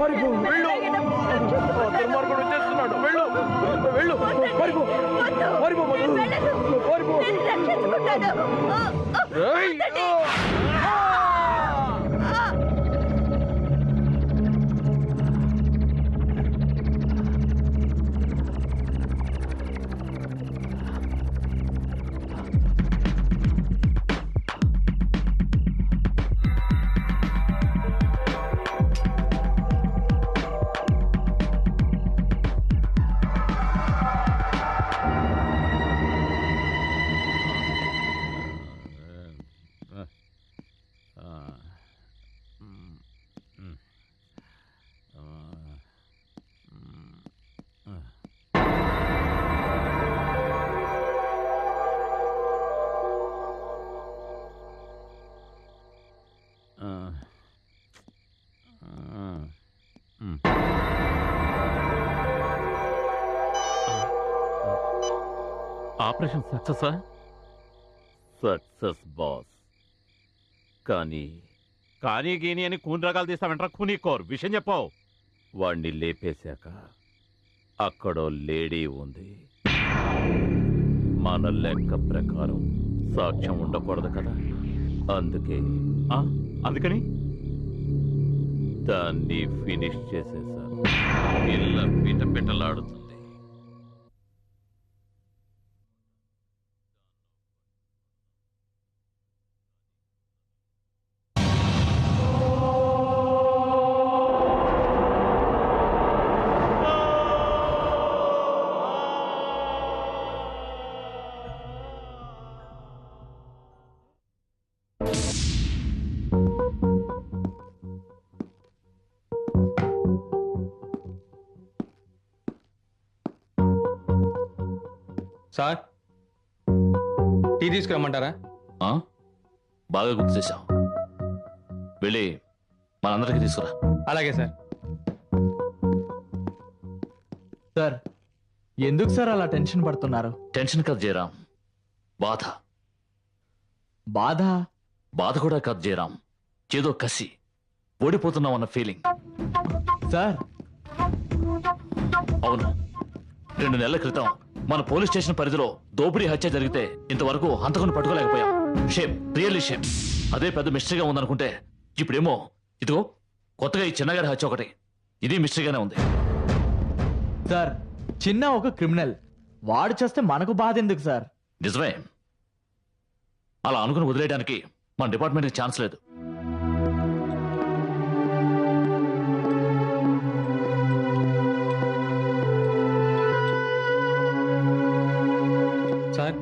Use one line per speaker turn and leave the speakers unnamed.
పారిపో వెళ్ళు. దుర్మార్గుడు వచ్చేస్తున్నాడు. వెళ్ళు. వెళ్ళు. పారిపో పారిపో మధు
ఆపరేషన్ సక్సెసా
సక్సెస్ బాస్. కానీ
కానీ గీని అని కూని రకాలు తీస్తామంటారా? కూనీ కోర్. విషయం చెప్పావు.
వాణ్ణి లేపేశాక అక్కడో లేడీ ఉంది. మన లెక్క ప్రకారం సాక్ష్యం ఉండకూడదు కదా? అందుకే
ఆ, అందుకని?
దాన్ని ఫినిష్ చేసేశారు పిల్ల పిట పిటలాడుతుంది
సార్ టీ తీసుకురమ్మంటారా?
ఆ? బాగా గుర్తు చేశావు. వెళ్ళి మనందరికీ తీసుకురా.
అలాగే సార్.
సార్ ఎందుకు సార్ అలా టెన్షన్ పడుతున్నారు?
టెన్షన్ కాదు జయరాం బాధ.
బాధ?
బాధ కూడా కాదు జయరాం ఏదో కసి. ఓడిపోతున్నాం అన్న ఫీలింగ్
సార్.
అవును. రెండు నెలల క్రితం మన పోలీస్ స్టేషన్ పరిధిలో దోపిడీ హత్య జరిగితే ఇంతవరకు హంతకుని పట్టుకోలేకపోయాం. Shame really shame. అదే పెద్ద మిస్టరీగా ఉందనుకుంటే ఇప్పుడేమో ఇదిగో కొత్తగా ఈ చిన్నగారి హత్య ఒకటి. ఇది మిస్టరీగానే ఉంది.
సార్ చిన్న ఒక క్రిమినల్. వాడు చేస్తే మనకు బాధ ఎందుకు సార్?
నిజమే. అలా అనుకుని వదిలేయడానికి మన డిపార్ట్మెంట్కి ఛాన్స్ లేదు.
సార్